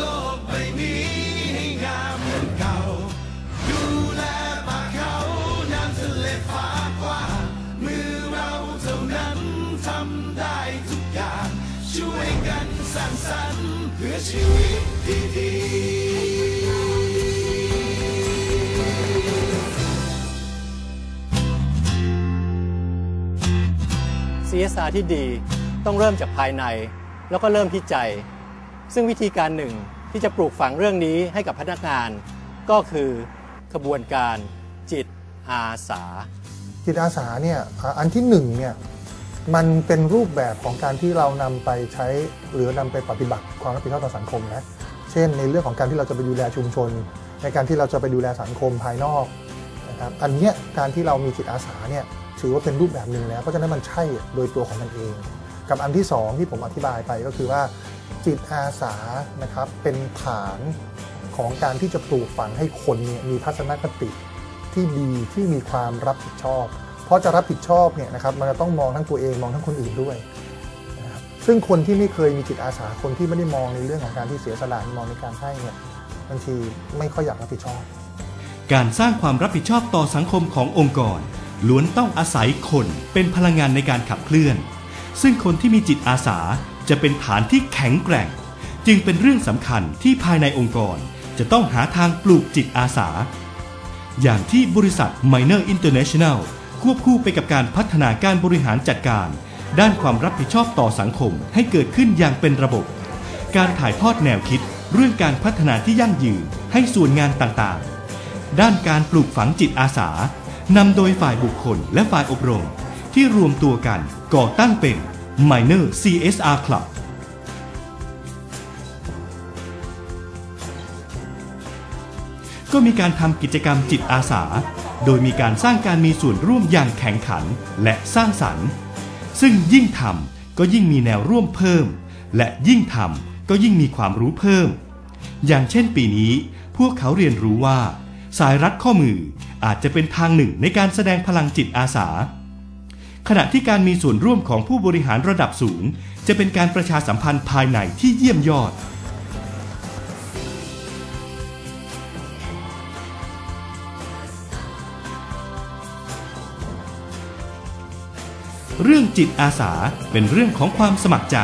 โลกใบนี้ให้งามเหมือนเก่า ดูแลป่าเขาน้ำทะเลฟ้ากว้างมือเราเท่านั้นทำได้ทุกอย่าง ช่วยกันสร้างสรรค์เพื่อชีวิตดีๆ CSR ที่ดีต้องเริ่มจากภายใน แล้วก็เริ่มที่ใจ ซึ่งวิธีการหนึ่งที่จะปลูกฝังเรื่องนี้ให้กับพนักงาน ก็คือขบวนการจิตอาสา จิตอาสาเนี่ยอันที่หนึ่งเนี่ยมันเป็นรูปแบบของการที่เรานำไปใช้หรือนำไปปฏิบัติความรับผิดชอบต่อสังคมนะเช่น ในเรื่องของการที่เราจะไปดูแลชุมชน ในการที่เราจะไปดูแลสังคมภายนอกนะครับอันนี้การที่เรามีจิตอาสาเนี่ยถือว่าเป็นรูปแบบหนึ่งแล้วเพราะฉะนั้นมันใช่โดยตัวของมันเอง กับอันที่สองที่ผมอธิบายไปก็คือว่า จิตอาสานะครับเป็นฐานของการที่จะปลูกฝังให้คนเนี่ยมีทัศนคติที่ดีที่มีความรับผิดชอบ เพราะจะรับผิดชอบเนี่ยนะครับมันจะต้องมองทั้งตัวเองมองทั้งคนอื่นด้วยนะครับซึ่งคนที่ไม่เคยมีจิตอาสาคนที่ไม่ได้มองในเรื่องของการที่เสียสละมองในการให้เนี่ยบางทีไม่ค่อยอยากรับผิดชอบ การสร้างความรับผิดชอบต่อสังคมขององค์กร ล้วนต้องอาศัยคนเป็นพลังงานในการขับเคลื่อน ซึ่งคนที่มีจิตอาสา จะเป็นฐานที่แข็งแกร่ง จึงเป็นเรื่องสำคัญที่ภายในองค์กรจะต้องหาทางปลูกจิตอาสา อย่างที่บริษัท Miner International ควบคู่ไปกับการพัฒนาการบริหารจัดการ ด้านความรับผิดชอบต่อสังคมให้เกิดขึ้นอย่างเป็นระบบ การถ่ายทอดแนวคิดเรื่องการพัฒนาที่ยั่งยืนให้ส่วนงานต่างๆ ด้านการปลูกฝังจิตอาสานำโดยฝ่ายบุคคลและฝ่ายอบรม ที่รวมตัวกันก่อตั้งเป็น Miner CSR Club ก็มีการทำกิจกรรมจิตอาสา โดยมีการสร้างการมีส่วนร่วมอย่างแข็งขันและสร้างสรรค์ ซึ่งยิ่งทำก็ยิ่งมีแนวร่วมเพิ่ม และยิ่งทำก็ยิ่งมีความรู้เพิ่ม อย่างเช่นปีนี้พวกเขาเรียนรู้ว่า สายรัดข้อมืออาจจะเป็นทางหนึ่งในการแสดงพลังจิตอาสา ขณะที่การมีส่วนร่วมของผู้บริหารระดับสูง จะเป็นการประชาสัมพันธ์ภายในที่เยี่ยมยอด เรื่องจิตอาสาเป็นเรื่องของความสมัครใจ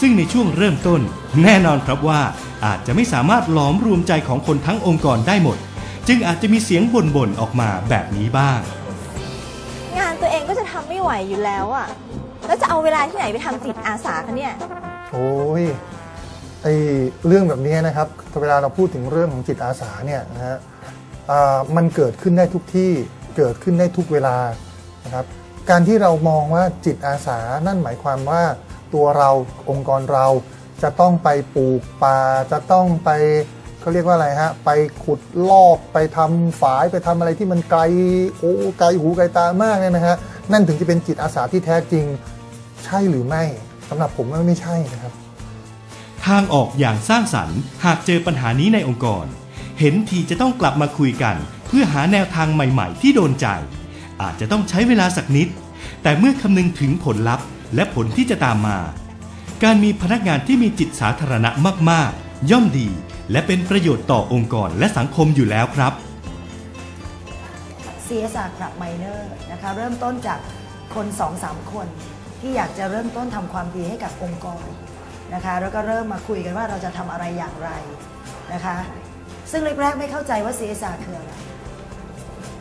ซึ่งในช่วงเริ่มต้น แน่นอนครับว่าอาจจะไม่สามารถหลอมรวมใจของคนทั้งองค์กรได้หมด จึงอาจจะมีเสียงบ่นๆออกมาแบบนี้บ้าง ตัวเองก็จะทำไม่ไหวอยู่แล้วอะแล้วจะเอาเวลาที่ไหนไปทำจิตอาสาคะเนี่ย โอ้ยไอเรื่องแบบนี้นะครับเวลาเราพูดถึงเรื่องของจิตอาสาเนี่ยนะฮะอ่ามันเกิดขึ้นได้ทุกที่เกิดขึ้นได้ทุกเวลานะครับการที่เรามองว่าจิตอาสานั่นหมายความว่าตัวเราองค์กรเราจะต้องไปปลูกป่าจะต้องไป เขาเรียกว่าอะไรฮะ ไปขุดลอกไปทำฝายไปทำอะไรที่มันไกลโอ้ไกลหูไกลตามากเนี่ยนะฮะนั่นถึงจะเป็นจิตอาสาที่แท้จริง ใช่หรือไม่สำหรับผมว่าไม่ใช่นะครับ ทางออกอย่างสร้างสรรค์ หากเจอปัญหานี้ในองค์กร เห็นทีจะต้องกลับมาคุยกัน เพื่อหาแนวทางใหม่ ๆ ที่โดนใจ อาจจะต้องใช้เวลาสักนิด แต่เมื่อคำนึงถึงผลลัพธ์ และผลที่จะตามมา การมีพนักงานที่มีจิตสาธารณะมากๆ ย่อมดี และเป็นประโยชน์ต่อองค์กรและสังคมอยู่แล้วครับ CSR Club Miner นะคะเริ่มต้นจากคน 2-3 คน ที่อยากจะเริ่มต้นทำความดีให้กับองค์กรนะคะแล้วก็เริ่มมาคุยกันว่าเราจะทำอะไรอย่างไรนะคะซึ่งแรกๆไม่เข้าใจว่า CSR คืออะไร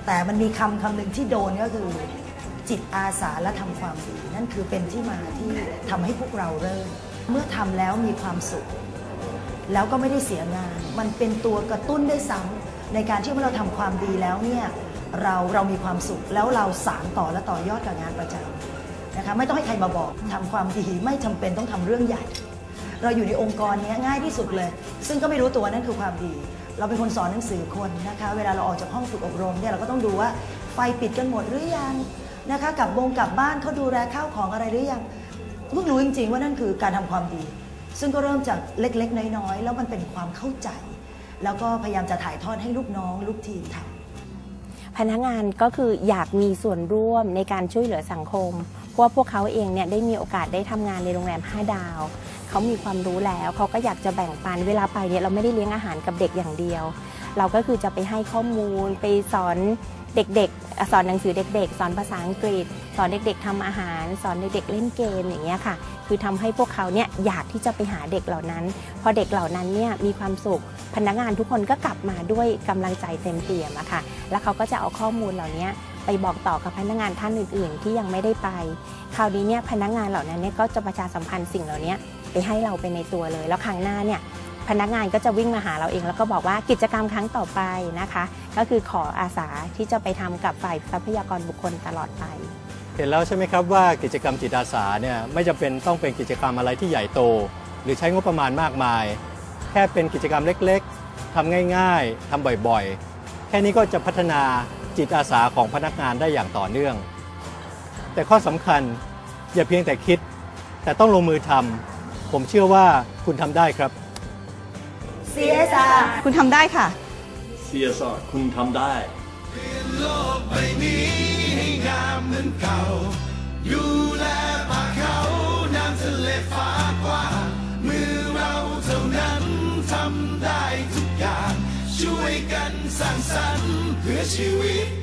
แต่มันมีคำคำหนึ่งที่โดนก็คือจิตอาสาและทำความดี นั่นคือเป็นที่มาที่ทำให้พวกเราเริ่ม เมื่อทำแล้วมีความสุข แล้วก็ไม่ได้เสียงาน มันเป็นตัวกระตุ้นได้ซ้ำในการที่เมื่อเราทำความดีแล้วเนี่ยเราเรามีความสุขแล้วเราสานต่อและต่อยอดกับงานประจำนะคะไม่ต้องให้ใครมาบอกทำความดีไม่จำเป็นต้องทำเรื่องใหญ่ เราอยู่ในองค์กรนี้ง่ายที่สุดเลย ซึ่งก็ไม่รู้ตัวนั่นคือความดี เราเป็นคนสอนหนังสือคนนะคะเวลาเราออกจากห้องฝึกอบรมเนี่ยเราก็ต้องดูว่าไฟปิดกันหมดหรือยังนะคะกลับวงกลับบ้านเขาดูแลข้าวของอะไรหรือยังเพิ่งรู้จริง ๆ ว่านั่นคือการทำความดี ซึ่งก็เริ่มจากเล็กๆ น้อยๆ แล้วมันเป็นความเข้าใจ แล้วก็พยายามจะถ่ายทอดให้ลูกน้อง ลูกทีมทำพนักงานก็คืออยากมีส่วนร่วมในการช่วยเหลือสังคม เพราะว่าพวกเขาเองเนี่ยได้มีโอกาสได้ทำงานในโรงแรม 5 ดาว เขเขามีความรู้แล้วเขาก็อยากจะแบ่งปันเวลาไปเนี่ยเราไม่ได้เลี้ยงอาหารกับเด็กอย่างเดียว เราก็คือจะไปให้ข้อมูลไปสอน เด็กๆ สอนหนังสือเด็ก ๆ สอนภาษาอังกฤษ สอนเด็กๆทำอาหาร สอนเด็กๆเล่นเกมอย่างเงี้ยค่ะ คือทำให้พวกเขาเนี่ยอยากที่จะไปหาเด็กเหล่านั้น พอเด็กเหล่านั้นเนี่ยมีความสุขพนักงานทุกคนก็กลับมาด้วยกำลังใจเต็มเปี่ยมอะค่ะ แล้วเขาก็จะเอาข้อมูลเหล่านี้ไปบอกต่อกับพนักงานท่านอื่น ๆ ที่ยังไม่ได้ไป คราวนี้เนี่ยพนักงานเหล่านั้นเนี่ยก็จะประชาสัมพันธ์สิ่งเหล่านี้ไปให้เราไปในตัวเลย แล้วครั้งหน้าเนี่ย พนักงานก็จะวิ่งมาหาเราเอง แล้วก็บอกว่ากิจกรรมครั้งต่อไปนะคะ ก็คือขออาสาที่จะไปทำกับฝ่ายทรัพยากรบุคคลตลอดไป เห็นแล้วใช่ไหมครับว่ากิจกรรมจิตอาสาเนี่ยไม่จำเป็นต้องเป็นกิจกรรมอะไรที่ใหญ่โต หรือใช้งบประมาณมากมาย แค่เป็นกิจกรรมเล็กๆทำง่าย ๆทำบ่อยๆ แค่นี้ก็จะพัฒนาจิตอาสาของพนักงานได้อย่างต่อเนื่อง แต่ข้อสำคัญอย่าเพียงแต่คิด แต่ต้องลงมือทำผมเชื่อว่าคุณทำได้ครับ CSR คุณทำได้ค่ะ CSR คุณทำได้โลกใบนี้ให้งามเหมือนเก่าดูแลป่าเขาน้ำทะเลฟ้ากว้างมือเราเท่านั้นทำได้ทุกอย่าง ช่วยกันสร้างสรรค์เพื่อชีวิตที่ดี